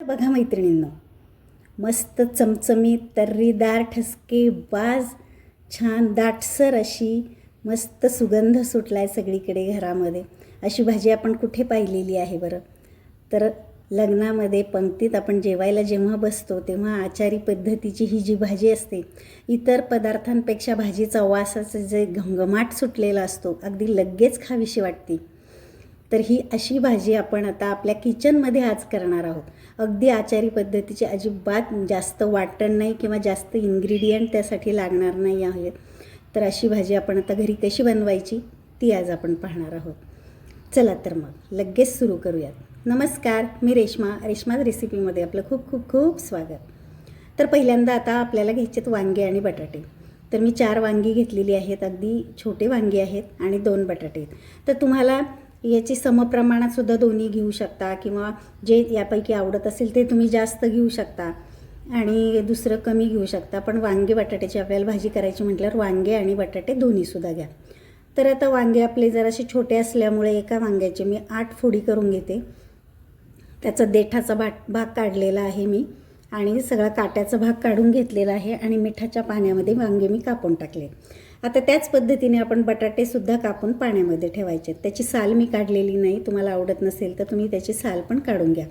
बघा मैत्रिणींनो मस्त चमचमीत तर्रीदार ठसके बाज छान दाटसर अशी मस्त सुगंध सुटला आहे सगळीकडे घरामध्ये. अशी भाजी आपण कुठे पाहिलेली आहे बरं? तर लग्नामध्ये पंक्तीत आपण जेवायला जेव्हा बसतो तेव्हा आचारी पद्धतीची ही जी भाजी असते इतर पदार्थांपेक्षा भाजीचा वासाचा जे घमघमाट सुटलेला असतो अगदी लगेच खावीशी वाटते. तर ही अशी भाजी आपण आता आपल्या किचनमध्ये आज करणार आहोत. अगदी आचारी पद्धतीची अजिबात जास्त वाटण नाही किंवा जास्त इन्ग्रेडियंट त्यासाठी लागणार नाही आहेत तर अशी भाजी आपण आता घरी कशी बनवायची ती आज आपण पाहणार आहोत. चला तर मग लगेच सुरू करूयात. नमस्कार मी रेश्मा. रेश्माज रेसिपीमध्ये आपलं खूप खूप खूप स्वागत. तर पहिल्यांदा आता आपल्याला घ्यायचेत वांगे आणि बटाटे. तर मी चार वांगी घेतलेली आहेत अगदी छोटे वांगी आहेत आणि दोन बटाटे आहेत. तर तुम्हाला याची समप्रमाणातसुद्धा दोन्ही घेऊ शकता किंवा जे यापैकी आवडत असेल ते तुम्ही जास्त घेऊ शकता. आणि दुसरं कमी घेऊ शकता. पण वांगे बटाट्याची आपल्याला भाजी करायची म्हटल्यावर वांगे आणि बटाटे दोन्हीसुद्धा घ्या. तर आता वांगे आपले जरासे छोटे असल्यामुळे एका वांग्याचे मी आठ फोडी करून घेते. त्याचा देठाचा भाग भाग काढलेला आहे मी. आणि सगळा काट्याचा भाग काढून घेतलेला आहे आणि मिठाच्या पाण्यामध्ये वांगे मी कापून टाकले. आता त्याच पद्धतीने आपण बटाटेसुद्धा कापून पाण्यामध्ये ठेवायचे. त्याची साल मी काढलेली नाही तुम्हाला आवडत नसेल तर तुम्ही त्याची साल पण काढून घ्या.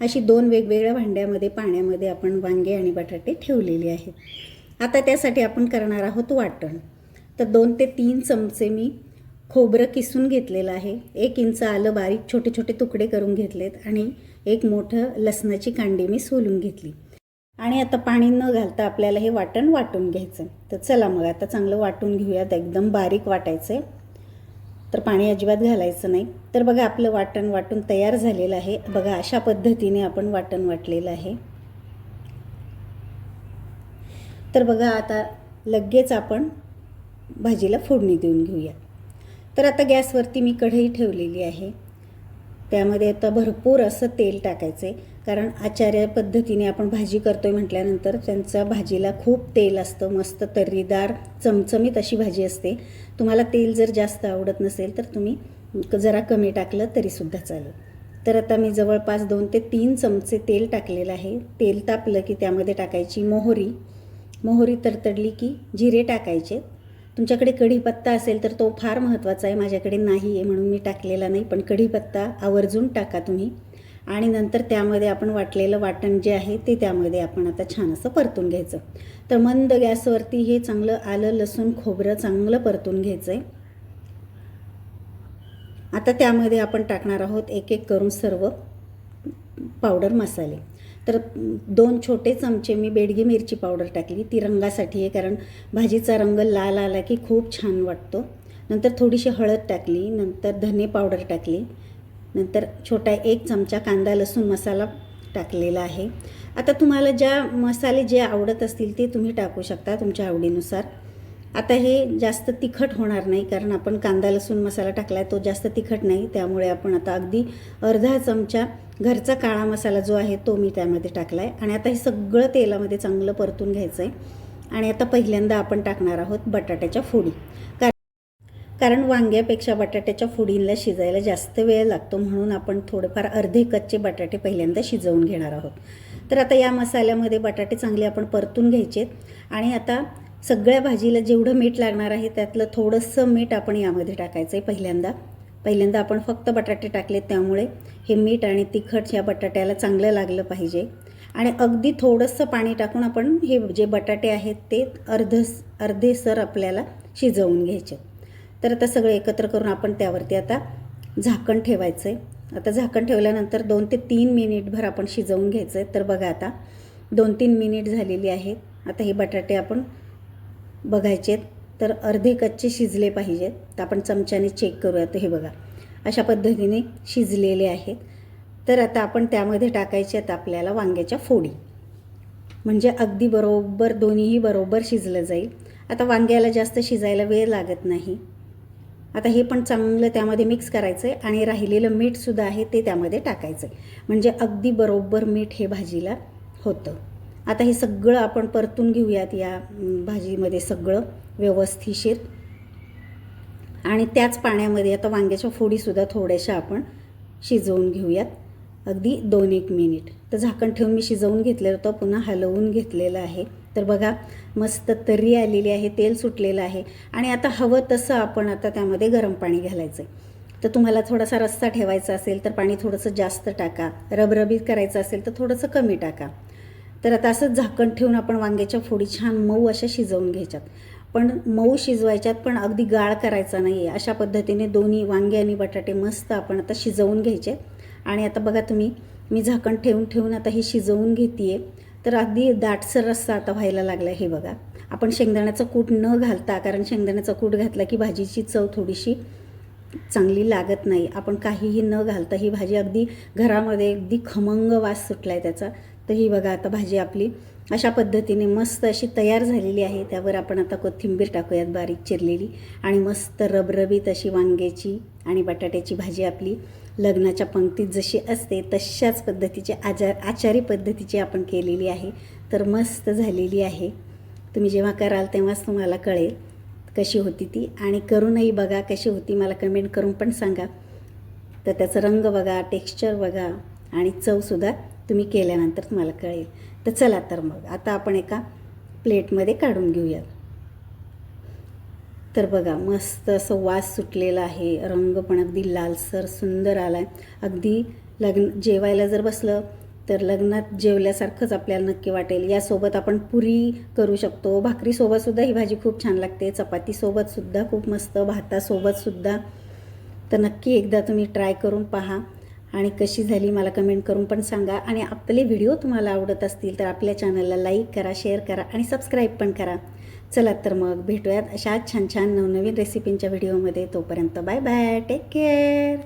अशी दोन वेगवेगळ्या भांड्यामध्ये पाण्यामध्ये आपण वांगे आणि बटाटे ठेवलेले आहेत. आता त्यासाठी आपण करणार आहोत वाटण. तर दोन ते तीन चमचे मी खोबरं किसून घेतलेलं आहे. एक इंच आलं बारीक छोटे छोटे तुकडे करून घेतलेत आणि एक मोठं लसणाची कांडी मी सोलून घेतली. आणि आता पाणी न घालता आपल्याला हे वाटण वाटून घ्यायचं. तर चला मग आता चांगलं वाटून घेऊयात. एकदम बारीक वाटायचं आहे तर पाणी अजिबात घालायचं नाही. तर बघा आपलं वाटण वाटून तयार झालेलं आहे. बघा अशा पद्धतीने आपण वाटण वाटलेलं आहे. तर बघा आता लगेच आपण भाजीला फोडणी देऊन घेऊया तर आता गॅसवरती मी कढई ठेवलेली आहे. त्यामध्ये आता भरपूर असं तेल टाकायचं आहे कारण आचार्य पद्धतीने आपण भाजी करतोय म्हटल्यानंतर त्यांचा भाजीला खूप तेल असतं मस्त तर्रीदार चमचमीत अशी भाजी असते. तुम्हाला तेल जर जास्त आवडत नसेल तर तुम्ही जरा कमी टाकलं तरीसुद्धा चालेल. तर आता मी जवळपास दोन ते तीन चमचे तेल टाकलेलं आहे. तेल तापलं की त्यामध्ये टाकायची मोहरी. मोहरी तरतडली की जिरे टाकायचे. तुमच्याकडे कढीपत्ता असेल तर तो फार महत्त्वाचा आहे माझ्याकडे नाही आहे म्हणून मी टाकलेला नाही पण कढीपत्ता आवर्जून टाका तुम्ही. आणि नंतर त्यामध्ये आपण वाटलेलं वाटण जे आहे ते त्यामध्ये आपण आता छान असं परतून घ्यायचं. तर मंद गॅसवरती हे चांगलं आलं लसूण खोबरं चांगलं परतून घ्यायचं आहे आता त्यामध्ये आपण टाकणार आहोत एक एक करून सर्व पावडर मसाले. तर दोन छोटे चमचे मी बेडगी मिरची पावडर टाकली ती रंगासाठी आहे कारण भाजीचा रंग लाल आला की खूप छान वाटतो. नंतर थोडीशी हळद टाकली नंतर धने पावडर टाकली नंतर छोटा एक चमचा कांदा लसूण मसाला टाकलेला आहे. आता तुम्हाला ज्या मसाले जे आवडत असतील ते तुम्ही टाकू शकता तुमच्या आवडीनुसार. आता हे जास्त तिखट होणार नाही कारण आपण कांदा लसूण मसाला टाकला आहे तो जास्त तिखट नाही त्यामुळे आपण आता अगदी अर्धा चमचा घरचा काळा मसाला जो आहे तो मी त्यामध्ये टाकला आहे आणि आता हे सगळं तेलामध्ये चांगलं परतून घ्यायचं आहे आणि आता पहिल्यांदा आपण टाकणार आहोत बटाट्याच्या फोडी. कारण कारण वांग्यापेक्षा बटाट्याच्या फोडींना शिजायला जास्त वेळ लागतो म्हणून आपण थोडेफार अर्धे कच्चे बटाटे पहिल्यांदा शिजवून घेणार आहोत. तर आता या मसाल्यामध्ये बटाटे चांगले आपण परतून घ्यायचेत आणि आता सगळ्या भाजीला जेवढं मीठ लागणार आहे त्यातलं थोडंसं मीठ आपण यामध्ये टाकायचं आहे पहिल्यांदा. पहिल्यांदा आपण फक्त बटाटे टाकले त्यामुळे हे मीठ आणि तिखट ह्या बटाट्याला चांगलं लागलं पाहिजे. आणि अगदी थोडंसं पाणी टाकून आपण हे जे बटाटे आहेत ते अर्ध अर्धेसर आपल्याला शिजवून घ्यायचे. तर आता सगळं एकत्र करून आपण त्यावरती आता झाकण ठेवायचं आहे आता झाकण ठेवल्यानंतर दोन ते तीन मिनिटभर आपण शिजवून घ्यायचं आहे तर बघा आता दोन तीन मिनिट झालेली आहेत. आता हे बटाटे आपण बघायचे आहेत तर अर्धे कच्चे शिजले पाहिजेत. तर आपण चमच्याने चेक करूयात हे बघा अशा पद्धतीने शिजलेले आहेत. तर आता आपण त्यामध्ये टाकायचे आहेत आपल्याला वांग्याच्या फोडी. म्हणजे अगदी बरोबर दोन्हीही बरोबर शिजलं जाईल. आता वांग्याला जास्त शिजायला वेळ लागत नाही. आता हे पण चांगलं त्यामध्ये मिक्स करायचं आहे आणि राहिलेलं मीठसुद्धा आहे ते त्यामध्ये टाकायचं आहे म्हणजे अगदी बरोबर मीठ हे भाजीला होतं. आता हे सगळं आपण परतून घेऊयात या भाजीमध्ये सगळं व्यवस्थिशीर. आणि त्याच पाण्यामध्ये आता वांग्याच्या फोडीसुद्धा थोड्याशा आपण शिजवून घेऊयात. अगदी दोन एक मिनिट. तर झाकण ठेवून मी शिजवून घेतलेलं होतं पुन्हा हलवून घेतलेलं आहे. तर बघा मस्त तर्री आलेली आहे तेल सुटलेलं आहे. आणि आता हवं तसं आपण आता त्यामध्ये गरम पाणी घालायचं आहे तर तुम्हाला थोडासा रस्सा ठेवायचा असेल तर पाणी थोडंसं जास्त टाका. रबरबीत करायचं असेल तर थोडंसं कमी टाका. तर आता असंच झाकण ठेवून आपण वांग्याच्या फोडी छान मऊ अशा शिजवून घ्यायच्यात. पण मऊ शिजवायच्यात पण अगदी गाळ करायचा नाही आहे अशा पद्धतीने दोन्ही वांगे आणि बटाटे मस्त आपण आता शिजवून घ्यायचे. आणि आता बघा तुम्ही मी झाकण ठेवून ठेवून आता हे शिजवून घेते आहे तर अगदी दाटसर रस्सा आता व्हायला लागला हे बघा. आपण शेंगदाण्याचं कूट न घालता कारण शेंगदाण्याचा कूट घातला की भाजीची चव थोडीशी चांगली लागत नाही. आपण काहीही न घालता ही भाजी अगदी घरामध्ये अगदी खमंग वास सुटला आहे त्याचा. तर ही बघा आता भाजी आपली अशा पद्धतीने मस्त अशी तयार झालेली आहे. त्यावर आपण आता कोथिंबीर टाकूयात बारीक चिरलेली आणि मस्त रबरबीत अशी वांग्याची आणि बटाट्याची भाजी आपली लग्नाच्या पंक्तीत जशी असते तशाच पद्धतीची आजार आचारी पद्धतीची आपण केलेली आहे. तर मस्त झालेली आहे. तुम्ही जेव्हा कराल तेव्हाच तुम्हाला कळेल कशी होती ती. आणि करूनही बघा कशी होती मला कमेंट करून पण सांगा. तर त्याचा रंग बघा टेक्स्चर बघा आणि चवसुद्धा तुम्ही केल्यानंतर तुम्हाला कळेल. तर चला तर मग आता आपण एका प्लेटमध्ये काढून घेऊयात तर बघा मस्त असं वास सुटलेला आहे. रंग पण अगदी लालसर सुंदर आला आहे अगदी लग्न जेवायला जर बसलं तर लग्नात जेवल्यासारखंच आपल्याला नक्की वाटेल. यासोबत आपण पुरी करू शकतो. भाकरीसोबतसुद्धा ही भाजी खूप छान लागते. चपातीसोबतसुद्धा खूप मस्त. भातासोबतसुद्धा तर नक्की एकदा तुम्ही ट्राय करून पहा. आणि कशी झाली मला कमेंट करून पण सांगा. आणि आपले व्हिडिओ तुम्हाला आवडत असतील तर आपल्या चॅनलला लाईक करा शेअर करा आणि सबस्क्राईब पण करा. चला तर मग भेटूयात अशा छान छान नवनवीन रेसिपींच्या व्हिडिओमध्ये तोपर्यंत बाय बाय टेक केअर